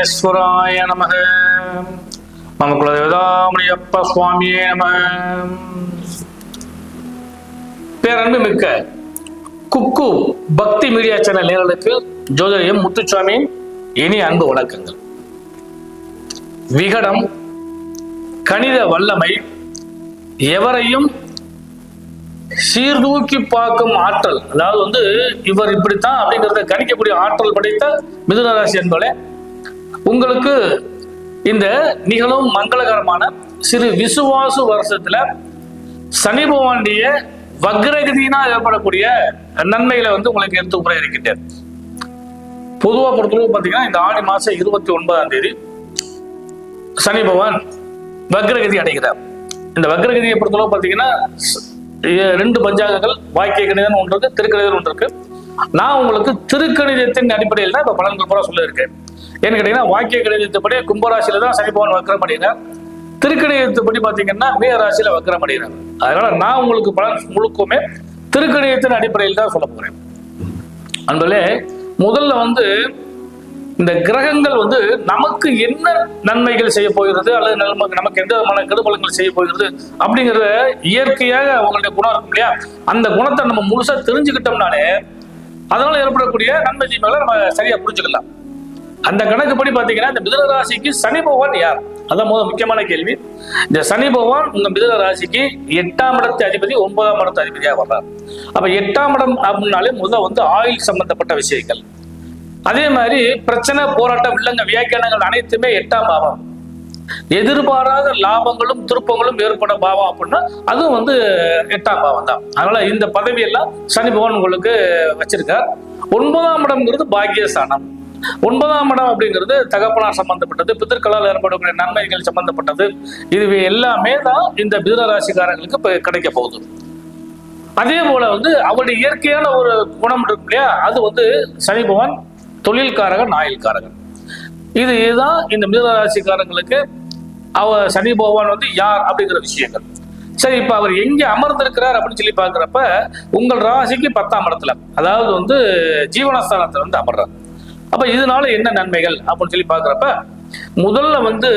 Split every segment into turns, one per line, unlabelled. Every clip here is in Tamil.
விக்னேஸ்வராய நம நம குலதேவதாமணியப்ப சுவாமியே நம. பேரன்பு மிக்க குக்கு பக்தி மீடியா சேனல் நேரலுக்கு ஜோதிடம் முத்துச்சாமியின் இனி அன்பு வணக்கங்கள். விகடம் கணித வல்லமை எவரையும் சீர்தூக்கி பார்க்கும் ஆற்றல். அதாவது வந்து இவர் இப்படித்தான் அப்படிங்கிறத கணிக்கக்கூடிய ஆற்றல் படைத்த மிதுன ராசி என்பவளே உங்களுக்கு இந்த நிகழும் மங்களகரமான சிறு விசுவாசு வருஷத்துல சனி பகவானுடைய வக்ரகதினா ஏற்படக்கூடிய நன்மைகளை வந்து உங்களுக்கு எடுத்து உரை இருக்கின்றேன். பொதுவாக பொறுத்தளவு பார்த்தீங்கன்னா இந்த ஆடி மாசம் இருபத்தி ஒன்பதாம் தேதி சனி பகவான் வக்ரகதி அடைகிறார். இந்த வக்ரகதியை பொறுத்தளவு பார்த்தீங்கன்னா ரெண்டு பஞ்சாங்கங்கள் வாக்கிய கணிதம் ஒன்று இருக்கு திருக்கணிதம் ஒன்று இருக்கு. நான் உங்களுக்கு திருக்கணிதத்தின் அடிப்படையில் தான் இப்போ பலன்கள் பூரா சொல்லியிருக்கேன். ஏன்னு கேட்டீங்கன்னா வாக்கிய கணிதத்தைப்படி கும்பராசியில தான் சனி பகவான் வக்ரம் அடைகிறார். திருக்கணிதத்தைப்படி பார்த்தீங்கன்னா மீன ராசியில வக்கரம் அடைகிறார். அதனால நான் உங்களுக்கு பலன் முழுக்குமே திருக்கணிதத்தின் அடிப்படையில் தான் சொல்ல போகிறேன் அன்பர்களே முதல்ல வந்து இந்த கிரகங்கள் வந்து நமக்கு என்ன நன்மைகள் செய்ய போகிறது அல்லது நமக்கு நமக்கு எந்த விதமான கெடுபலங்கள் செய்ய போகிறது அப்படிங்கிறத இயற்கையாக அவங்களுடைய குணம் இருக்கும் இல்லையா? அந்த குணத்தை நம்ம முழுசா தெரிஞ்சுக்கிட்டோம்னாலே அதனால ஏற்படக்கூடிய நன்மை தீமைகளை நம்ம சரியா புரிஞ்சுக்கலாம். அந்த கணக்குப்படி பாத்தீங்கன்னா இந்த மிதுன ராசிக்கு சனி பகவான் யார்? அதான் முதல் முக்கியமான கேள்வி. இந்த சனி பகவான் உங்க மிதுன ராசிக்கு எட்டாம் இடத்து அதிபதி ஒன்பதாம் இடத்து அதிபதியாக வர்றார். அப்ப எட்டாம் இடம் அப்படின்னாலே முதல் வந்து ஆயுள் சம்பந்தப்பட்ட விஷயங்கள். அதே மாதிரி பிரச்சனை போராட்டம் இல்லைங்க வியாக்கியானங்கள் அனைத்துமே எட்டாம் பாவம். எதிர்பாராத லாபங்களும் திருப்பங்களும் ஏற்பட பாவம் அப்படின்னா அதுவும் வந்து எட்டாம் பாவம் தான். அதனால இந்த பதவியெல்லாம் சனி பகவான் உங்களுக்கு வச்சிருக்கார். ஒன்பதாம் இடம்ங்கிறது பாக்கியஸ்தானம். ஒன்பதாம் இடம் அப்படிங்கிறது தகப்பனார் சம்பந்தப்பட்டது பித்தர்களால் ஏற்படக்கூடிய நன்மைகள் சம்பந்தப்பட்டது. இது எல்லாமே தான் இந்த மிதனராசிக்காரங்களுக்கு கிடைக்க போகுது. அதே போல வந்து அவருடைய இயற்கையான ஒரு குணம் இருக்கு இல்லையா? அது வந்து சனி பகவான் தொழில்காரகன் ஆயுள்காரகன். இது இதுதான் இந்த மிதனராசிக்காரங்களுக்கு அவ சனி பகவான் வந்து யார் அப்படிங்கிற விஷயங்கள். சரி இப்ப அவர் எங்க அமர்ந்திருக்கிறார் அப்படின்னு சொல்லி பாக்குறப்ப உங்கள் ராசிக்கு பத்தாம் இடத்துல அதாவது வந்து ஜீவனஸ்தானத்துல வந்து அமர்றார். அப்ப இதனால என்ன நன்மைகள் அப்படின்னு சொல்லி பாக்குறப்ப முதல்ல வந்து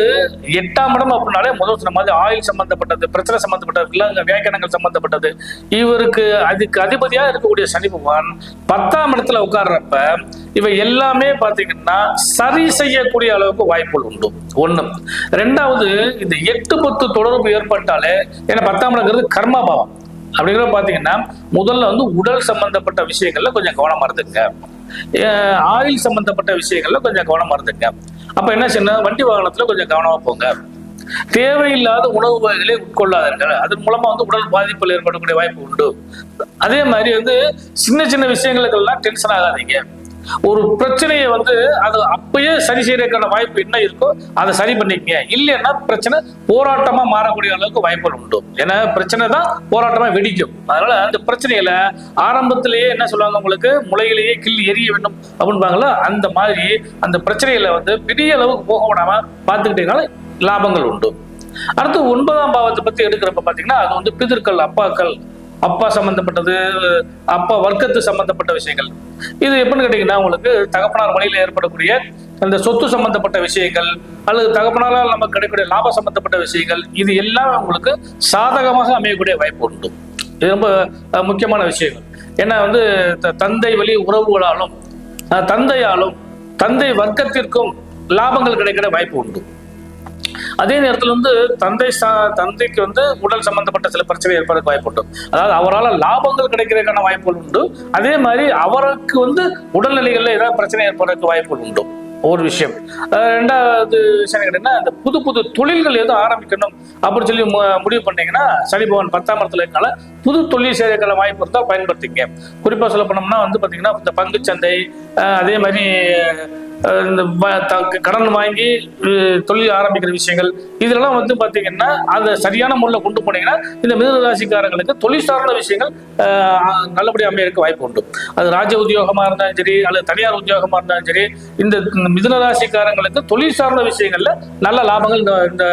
எட்டாம் இடம் அப்படின்னாலே முதல் சொன்ன மாதிரி ஆயில் சம்பந்தப்பட்டது பிரச்சனை சம்பந்தப்பட்டது இல்ல வியாக்கியானங்கள் சம்பந்தப்பட்டது. இவருக்கு அதுக்கு அதிபதியா இருக்கக்கூடிய சனி பகவான் பத்தாம் இடத்துல உட்கார்றப்ப இவை எல்லாமே பாத்தீங்கன்னா சரி செய்யக்கூடிய அளவுக்கு வாய்ப்புகள் உண்டு. ஒண்ணு. ரெண்டாவது இந்த எட்டு பத்து தொடர்பு ஏற்பட்டாலே ஏன்னா பத்தாம் இடங்கிறது கர்மபாவம் அப்படிங்கிற பாத்தீங்கன்னா முதல்ல வந்து உடல் சம்பந்தப்பட்ட விஷயங்கள்ல கொஞ்சம் கவனமா இருந்துங்க ஆயில் சம்பந்தப்பட்ட விஷயங்கள்ல கொஞ்சம் கவனமா இருந்துங்க. அப்ப என்ன செய்யணும்? வண்டி வாகனத்துல கொஞ்சம் கவனமா போங்க. தேவையில்லாத உணவு வகைகளை உட்கொள்ளாதீர்கள். அதன் மூலமா வந்து உடல் பாதிப்புகள் ஏற்படக்கூடிய வாய்ப்பு உண்டு. அதே மாதிரி வந்து சின்ன சின்ன விஷயங்களுக்கெல்லாம் டென்ஷன் ஆகாதீங்க. ஒரு பிரச்சனையை வந்து அது அப்பயே சரி செய்யறதுக்கான வாய்ப்பு என்ன இருக்கோ அதை சரி பண்ணிக்கங்க இல்லைன்னா பிரச்சனை போராட்டமா மாறக்கூடிய அளவுக்கு வாய்ப்புகள் உண்டு. ஏன்னா பிரச்சனை தான் போராட்டமா வெடிக்கும். அதனால அந்த பிரச்சனையில ஆரம்பத்திலேயே என்ன சொல்லுவாங்க உங்களுக்கு? முளையிலேயே கிள்ளி எரிய வேண்டும் அப்படின்பாங்களா அந்த மாதிரி அந்த பிரச்சனையில வந்து பெரிய அளவுக்கு போக விடாம பார்த்துக்கிட்டீங்கனால லாபங்கள் உண்டு. அடுத்து ஒன்பதாம் பாவத்தை பத்தி எடுக்கிறப்ப பாத்தீங்கன்னா அது வந்து பிதிர்கள் அப்பாக்கள் அப்பா சம்பந்தப்பட்டது அப்பா வர்க்கத்து சம்பந்தப்பட்ட விஷயங்கள். இது எப்படின்னு கேட்டீங்கன்னா உங்களுக்கு தகப்பனார் வழியில் ஏற்படக்கூடிய அந்த சொத்து சம்பந்தப்பட்ட விஷயங்கள் அல்லது தகப்பனாரால் நமக்கு கிடைக்கக்கூடிய லாபம் சம்பந்தப்பட்ட விஷயங்கள் இது எல்லாமே உங்களுக்கு சாதகமாக அமையக்கூடிய வாய்ப்பு உண்டு. இது ரொம்ப முக்கியமான விஷயங்கள். ஏன்னா வந்து த- தந்தை வழி உறவுகளாலும் தந்தையாலும் தந்தை வர்க்கத்திற்கும் லாபங்கள் கிடைக்கிற வாய்ப்பு உண்டு. அதே நேரத்தில் வந்து தந்தை சா- தந்தைக்கு வந்து உடல் சம்பந்தப்பட்ட சில பிரச்சனை ஏற்படுறதுக்கு வாய்ப்பு உண்டு அதாவது அவரால் லாபங்கள் கிடைக்கிறதுக்கான வாய்ப்புகள் உண்டு. அதே மாதிரி அவருக்கு வந்து உடல்நிலைகளில் ஏதாவது பிரச்சனை ஏற்படுறதுக்கு வாய்ப்புகள் உண்டு. ஒரு விஷயம். ரெண்டாவது விஷயம் கேட்டீங்கன்னா இந்த புது புது தொழில்கள் எதுவும் ஆரம்பிக்கணும் அப்படின்னு சொல்லி மு- முடிவு பண்ணீங்கன்னா சனி பகவான் பத்தாம் இடத்துல இருக்கனால புது தொழில் செய்யறதுக்கான வாய்ப்பு இருந்தால் பயன்படுத்திங்க குறிப்பாக சொல்ல போனோம்னா வந்து பார்த்தீங்கன்னா இந்த பங்குச்சந்தை அதே மாதிரி இந்த கடன் வாங்கி தொழில் ஆரம்பிக்கிற விஷயங்கள் இதெல்லாம் வந்து பார்த்தீங்கன்னா அதை சரியான முறையில் கொண்டு போனீங்கன்னா இந்த மிதுன ராசிக்காரங்களுக்கு தொழில் சார்ந்த விஷயங்கள் நல்லபடியாக நல்லபடியா அமையறதுக்கு வாய்ப்பு உண்டு. அது ராஜ உத்தியோகமாக இருந்தாலும் சரி அல்லது தனியார் உத்தியோகமாக இருந்தாலும் சரி இந்த மிதனராசிக்காரங்களுக்கு தொழில் சார்ந்த விஷயங்களில் நல்ல லாபங்கள் இந்த- இந்த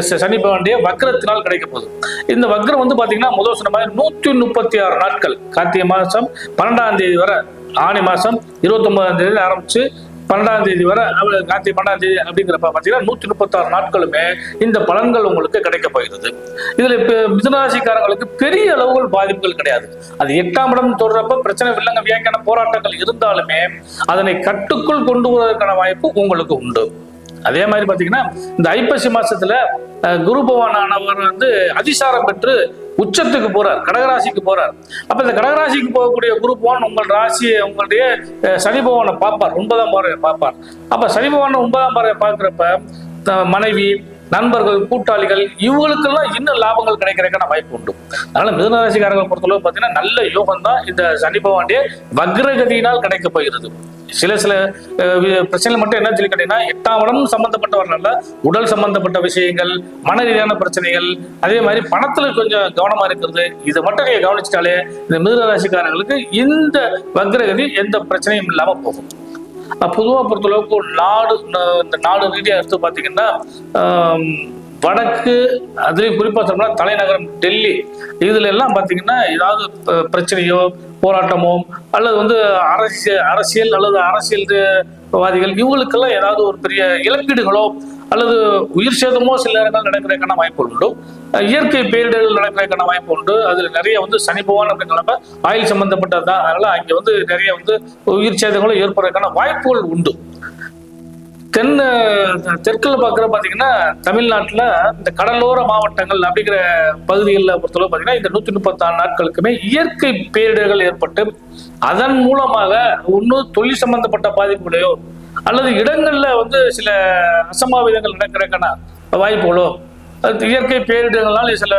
ச- சனி பகவானுடைய வக்ரத்தினால் கிடைக்க போகுது. இந்த வக்ரம் வந்து பார்த்தீங்கன்னா முதல் சொன்ன மாதிரி நூற்றி முப்பத்தி ஆறு நாட்கள். கார்த்திகை மாதம் பன்னெண்டாம் தேதி வரை ஆணி மாதம் இருபத்தொன்பதாம் தேதி ஆரம்பித்து பன்னெண்டாம் தேதி வரை அவ- கார்த்திகை பன்னெண்டாம் தேதி அப்படிங்கிறப்ப பார்த்தீங்கன்னா நூற்றி முப்பத்தாறு நாட்களுமே இந்த பலன்கள் உங்களுக்கு கிடைக்க போகிறது. இதில் இப்போ மிதனராசிக்காரங்களுக்கு பெரிய அளவுகள் பாதிப்புகள் கிடையாது. அது எட்டாம் இடம் தொடர்றப்ப பிரச்சனை வில்லங்க வியாக்கியான போராட்டங்கள் இருந்தாலுமே அதனை கட்டுக்குள் கொண்டு வருவதற்கான வாய்ப்பு உங்களுக்கு உண்டு. அதே மாதிரி பார்த்தீங்கன்னா இந்த ஐப்பசி மாசத்துல அஹ், குரு பகவானவர் வந்து அதிசாரம் பெற்று உச்சத்துக்கு போறார் கடகராசிக்கு போறார். அப்ப இந்த கடகராசிக்கு போகக்கூடிய குரு பகவான் உங்கள் ராசியை உங்களுடைய அஹ், சனி பகவானை பார்ப்பார். ஒன்பதாம் பார்வையை பார்ப்பார். அப்ப சனி ஒன்பதாம் பார்வையை பார்க்குறப்ப த- மனைவி நண்பர்கள் கூட்டாளிகள் இவங்களுக்கெல்லாம் இன்னும் லாபங்கள் கிடைக்கிறதுக்கான வாய்ப்பு உண்டு. அதனால மிதனராசிக்காரர்களை பொறுத்தளவு பார்த்தீங்கன்னா நல்ல யோகம் தான் இந்த சனி பகவானுடைய வக்ரகதியினால் கிடைக்க போகிறது. சில சில பிரச்சனைகள் மட்டும் என்ன சொல்லி கேட்டீங்கன்னா எட்டாம் இடம் சம்பந்தப்பட்டவர்களால உடல் சம்பந்தப்பட்ட விஷயங்கள் மன ரீதியான பிரச்சனைகள் அதே மாதிரி பணத்துல கொஞ்சம் கவனமா இருக்கிறது. இதை மட்டும் நீங்க கவனிச்சிட்டாலே இந்த மிதனராசிக்காரங்களுக்கு இந்த வக்ரகதி எந்த பிரச்சனையும் இல்லாம போகும். பொதுவாக பொறுத்தளவுக்கு நாடு இந்த நாடு ரீதியாக எடுத்து பார்த்தீங்கன்னா வடக்கு அதுலேயும் குறிப்பாக சொல்லணும்னா தலைநகரம் டெல்லி. இதுல எல்லாம் பார்த்தீங்கன்னா ஏதாவது பிரச்சனையோ போராட்டமோ அல்லது வந்து அரசியல் அரசியல் அல்லது அரசியல்வாதிகள் இவங்களுக்கெல்லாம் ஏதாவது ஒரு பெரிய இழப்பீடுகளோ அல்லது உயிர் சேதமோ சில நேரங்கள் நடக்கிறதுக்கான வாய்ப்பு உண்டு. இயற்கை பேரிடர்கள் நடக்கிறதுக்கான வாய்ப்பு உண்டு. அதுல நிறைய வந்து சனி பகவான் அப்படிங்கிறப்ப ஆயில் சம்பந்தப்பட்டது தான். அதனால அங்க வந்து நிறைய வந்து உயிர் சேதங்களும் ஏற்படுறதுக்கான வாய்ப்புகள் உண்டு. தென் தெற்கில் பார்க்குற பார்த்தீங்கன்னா தமிழ்நாட்டில் இந்த கடலோர மாவட்டங்கள் அப்படிங்கிற பகுதிகளில் பொறுத்தளவு பார்த்தீங்கன்னா இந்த நூற்றி முப்பத்தாறு நாட்களுக்குமே இயற்கை பேரிடர்கள் ஏற்பட்டு அதன் மூலமாக ஒன்று தொழில் சம்பந்தப்பட்ட பாதிப்புகளையோ அல்லது இடங்கள்ல வந்து சில அசம்பாவிதங்கள் நடக்கிறதுக்கான வாய்ப்புகளோ அது இயற்கை பேரிடர்களால் சில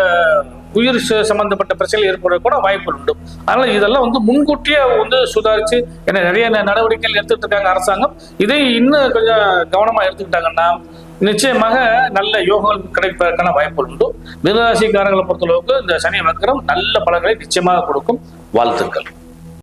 உயிர் ச- சம்பந்தப்பட்ட பிரச்சனைகள் ஏற்படுறது கூட வாய்ப்புகள் உண்டு. அதனால இதெல்லாம் வந்து முன்கூட்டியே வந்து சுதாரிச்சு ஏன்னா நிறைய நடவடிக்கைகள் எடுத்துட்டு இருக்காங்க அரசாங்கம். இதை இன்னும் கொஞ்சம் கவனமா எடுத்துக்கிட்டாங்கன்னா நிச்சயமாக நல்ல யோகங்கள் கிடைப்பதற்கான வாய்ப்புகள் உண்டு. மிருகராசிக்காரங்களை பொறுத்தளவுக்கு இந்த சனி வக்கரம் நல்ல பலன்களை நிச்சயமாக கொடுக்கும். வாழ்த்துக்கள்.